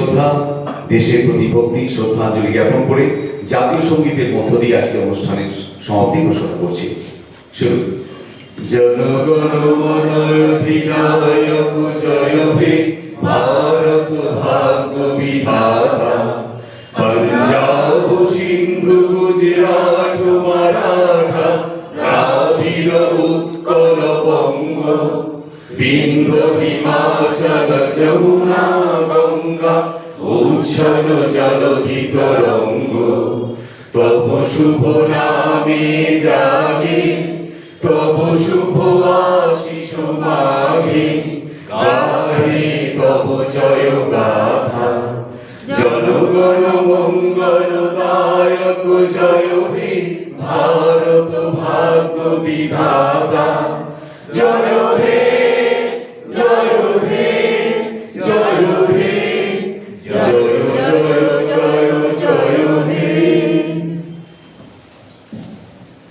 শ্রদ্ধা, দেশের প্রতি ভক্তি শ্রদ্ধাঞ্জলি জ্ঞাপন করে জাতীয় সঙ্গীতের মধ্য দিয়ে আজকে অনুষ্ঠানের সমাপ্তি ঘোষণা করছি। শুরু বিন্দ হিমাচল যমুনা গঙ্গা, উচ্ছল জলধি তরঙ্গ তব শুভ নামে জাগে, তব শুভ আশিস মাগে গাহে তব জয় গাথা জনগণ মঙ্গল দায়ক জয় হে ভারত ভাগ্য বিধাতা। Glory.